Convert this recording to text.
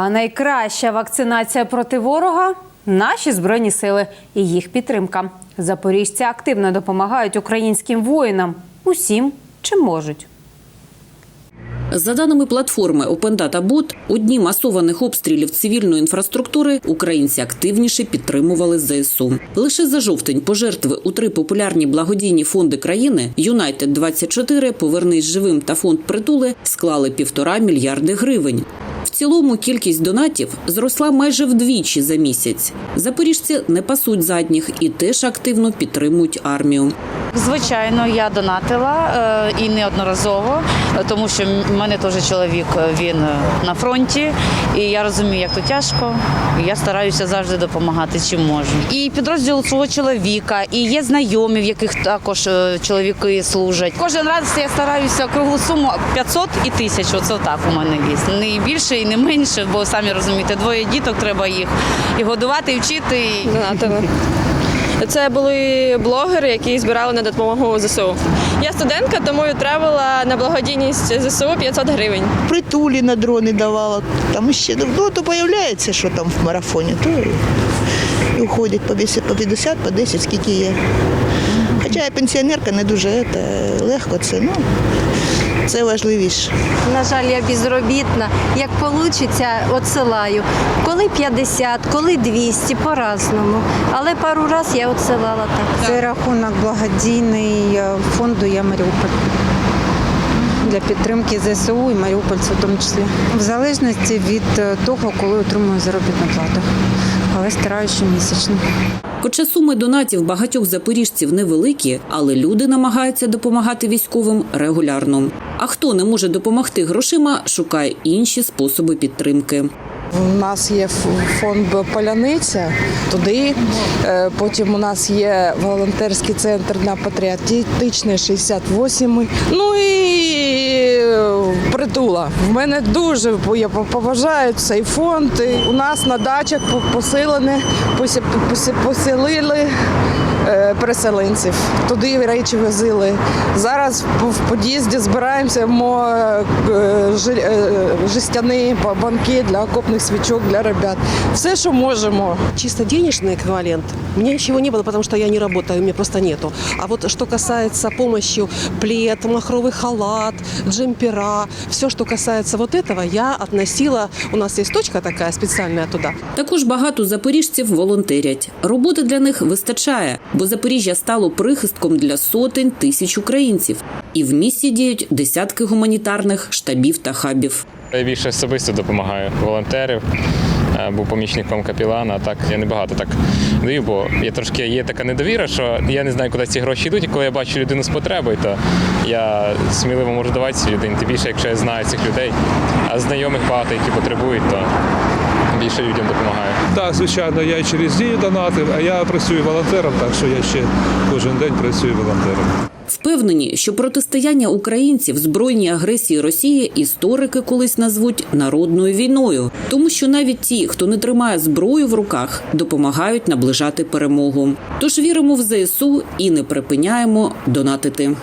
А найкраща вакцинація проти ворога наші збройні сили і їх підтримка. Запоріжці активно допомагають українським воїнам усім, чим можуть. За даними платформи Open Data у дні масованих обстрілів цивільної інфраструктури українці активніше підтримували ЗСУ. Лише за жовтень пожертви у три популярні благодійні фонди країни Юнайтед 24 Повернись живим та фонд притули склали півтора мільярди гривень. В цілому кількість донатів зросла майже вдвічі за місяць. Запоріжці не пасуть задніх і теж активно підтримують армію. Звичайно, я донатила е, і неодноразово, тому що в мене теж чоловік е, він е, на фронті, і я розумію, як то тяжко. Я стараюся завжди допомагати, чим можу. І підрозділ свого чоловіка, і є знайомі, в яких також чоловіки служать. Кожен раз я стараюся круглу суму 500 і 1000, Оце так у мене є. Не більше і не менше, бо самі розумієте, двоє діток треба їх і годувати, і вчити. донатили. Це були блогери, які збирали на допомогу ЗСУ. Я студентка, тому відправила на благодійність ЗСУ 500 гривень. притулі на дрони давала. Там ще ну, то появляється, що там в марафоні, то і, уходять по 50, по 50, по 10, скільки є. Хоча я пенсіонерка, не дуже це, легко це, ну, це важливіше. На жаль, я безробітна. Як вийде, відсилаю. Коли 50, коли 200, по-разному. Але пару разів я відсилала так. Це рахунок благодійний е, фонду Я Маріуполь для підтримки ЗСУ і Маріупольців в тому числі. В залежності від е, того, коли отримую заробітну плату. Але стараюся щомісячно. Хоча суми донатів багатьох запоріжців невеликі, але люди намагаються допомагати військовим регулярно. А хто не може допомогти грошима, шукає інші способи підтримки. У нас є фонд Поляниця, туди. Е, Потім у нас є волонтерський центр на патріотичний 68. Ну і притула. В мене дуже я поважаю цей фонд. І У нас на дачах по- поселені, посі- посі- поселили е, переселенців. Туди речі возили. Зараз в- в під'їзді збираємося мо е, жи- е, жестяні ба- банки для окопних свічок для ребят. Все, що можемо. Чисто денежный эквивалент. У меня ничего не было, потому что я не работаю, у меня просто нету. А вот что касается помощи, плед, махровый халат, джемпера, все, что касается вот этого, я относила, у нас есть точка такая специальная туда, Також багато запоріжців волонтерять. Роботи для них вистачає, бо Запоріжжя стало прихистком для сотень тисяч українців. І в місті діють десятки гуманітарних штабів та хабів. Я більше особисто допомагаю волонтерів, був помічником капілана. Так я не багато так даю, бо я трошки є така недовіра, що я не знаю, куди ці гроші йдуть. І коли я бачу людину з потребою, то я сміливо можу давати цій людині. Тим більше, якщо я знаю цих людей, а знайомих багато, які потребують, то більше людям допомагаю. Так, звичайно, я і через дію донатив, а я працюю волонтером, так що я ще кожен день працюю волонтером. Впевнені, що протистояння українців збройній агресії Росії історики колись назвуть народною війною, тому що навіть ті, хто не тримає зброю в руках, допомагають наближати перемогу. Тож віримо в ЗСУ і не припиняємо донатити.